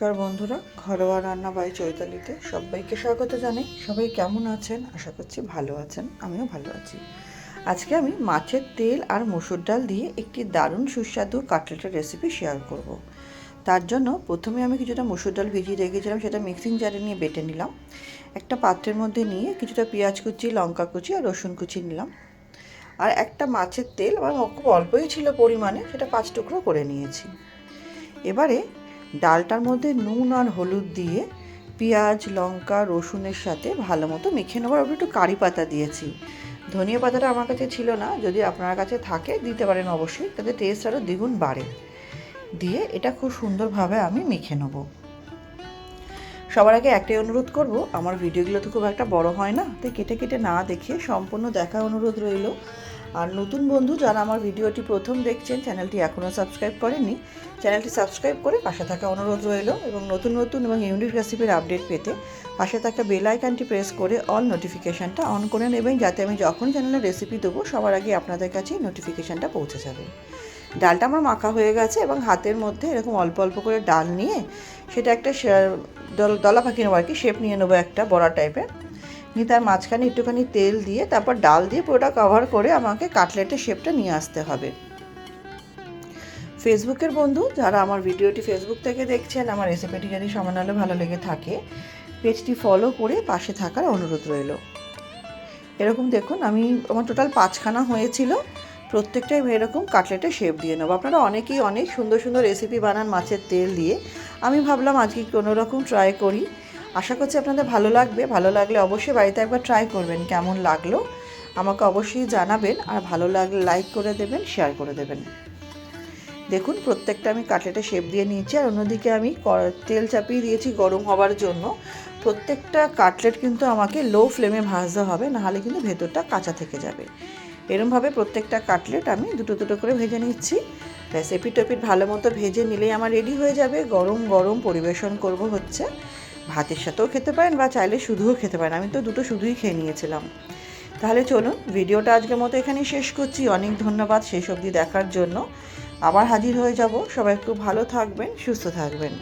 নমস্কার বন্ধুরা, ঘরোয়া রান্না বাই চৈতালিতে সবাইকে স্বাগত জানাই। সবাই কেমন আছেন? আশা করছি ভালো আছেন, আমিও ভালো আছি। আজকে আমি মাছের তেল আর মসুর ডাল দিয়ে একটি দারুণ সুস্বাদু কাটলেটের রেসিপি শেয়ার করব। তার জন্য প্রথমে আমি কিছুটা মসুর ডাল ভিজিয়ে রেখেছিলাম, সেটা মিক্সিং জারে নিয়ে বেটে নিলাম। একটা পাত্রের মধ্যে নিয়ে কিছুটা পেঁয়াজ কুচি, লঙ্কা কুচি আর রসুন কুচি নিলাম। আর একটা মাছের তেল, আমার খুব অল্পই ছিল পরিমাণে, সেটা পাঁচ টুকরো করে নিয়েছি। এবারে ডালটার মধ্যে নুন আর হলুদ দিয়ে পেঁয়াজ, লঙ্কা, রসুনের সাথে ভালো মতো মেখে নেবার ওপরে একটু কারি পাতা দিয়েছি। ধনিয়া পাতাটা আমার কাছে ছিল না, যদি আপনার কাছে থাকে, দিতে পারেন অবশ্যই। তাতে টেস্ট আরও দ্বিগুণ বাড়ে। দিয়ে এটা খুব সুন্দরভাবে আমি মেখে নেব। সবার আগে একটাই অনুরোধ করব, আমার ভিডিওগুলো তো খুব একটা বড় হয় না। তাই কেটে কেটে না দেখে সম্পূর্ণ দেখা অনুরোধ রইল। আর নতুন বন্ধু যারা আমার ভিডিওটি প্রথম দেখছেন, চ্যানেলটি এখনও সাবস্ক্রাইব করেননি, চ্যানেলটি সাবস্ক্রাইব করে পাশে থাকা অনুরোধ রইল এবং নতুন নতুন এবং ইউনিক রেসিপির আপডেট পেতে পাশে থাকা বেল আইকনটি প্রেস করে অল নোটিফিকেশানটা অন করে নেবেন যাতে আমি যখন চ্যানেলে রেসিপি দেবো, সবার আগে আপনাদের কাছেই নোটিফিকেশানটা পৌঁছে যাবে। ডালটা আমার মাখা হয়ে গেছে এবং হাতের মধ্যে এরকম অল্প অল্প করে ডাল নিয়ে সেটা একটা দলা পাখি নেব আর কি শেপ নিয়ে নেব একটা বড়া টাইপের নিয়ে তার মাঝখানে একটুখানি তেল দিয়ে, তারপর ডাল দিয়ে পুরোটা কভার করে আমাকে কাটলেটের শেপটা নিয়ে আসতে হবে। ফেসবুকের বন্ধু, যারা আমার ভিডিওটি ফেসবুক থেকে দেখছেন, আমার রেসিপিটি যদি সমান হলে ভালো লেগে থাকে, পেজটি ফলো করে পাশে থাকার অনুরোধ রইল। এরকম দেখুন, আমি, আমার টোটাল পাঁচখানা হয়েছিল। প্রত্যেকটাই এরকম কাটলেটে শেপ দিয়ে নেব। আপনারা অনেকেই অনেক সুন্দর সুন্দর রেসিপি বানান মাছের তেল দিয়ে। আমি ভাবলাম আজকে কোনো রকম ট্রাই করি। আশা করছি আপনাদের ভালো লাগবে। ভালো লাগলে অবশ্যই বাড়িতে একবার ট্রাই করবেন কেমন লাগল। আমাকে অবশ্যই জানাবেন আর ভালো লাগলে লাইক করে দেবেন শেয়ার করে দেবেন। দেখুন, প্রত্যেকটা আমি কাটলেটে শেপ দিয়ে নিয়েছি আর অন্যদিকে আমি তেল চাপিয়ে দিয়েছি গরম হওয়ার জন্য। প্রত্যেকটা কাটলেট কিন্তু আমাকে লো ফ্লেমে ভাজতে হবে, নাহলে কিন্তু ভেতরটা কাঁচা থেকে যাবে। এরমভাবে প্রত্যেকটা কাটলেট আমি দুটো দুটো করে ভেজে নিচ্ছি। ব্যাস এপিট ওপিট ভালো মতো ভেজে নিলেই আমার রেডি হয়ে যাবে। গরম গরম পরিবেশন করব হচ্ছে। ভাতের সাথেও খেতে পারেন বা চাইলে শুধুও খেতে পারেন। আমি তো দুটো শুধুই খেয়ে নিয়েছিলাম। তাহলে চলুন, ভিডিওটা আজকের মতো এখানেই শেষ করছি। অনেক ধন্যবাদ শেষ অবধি দেখার জন্য। আবার হাজির হয়ে যাব। সবাই খুব ভালো থাকবেন, সুস্থ থাকবেন।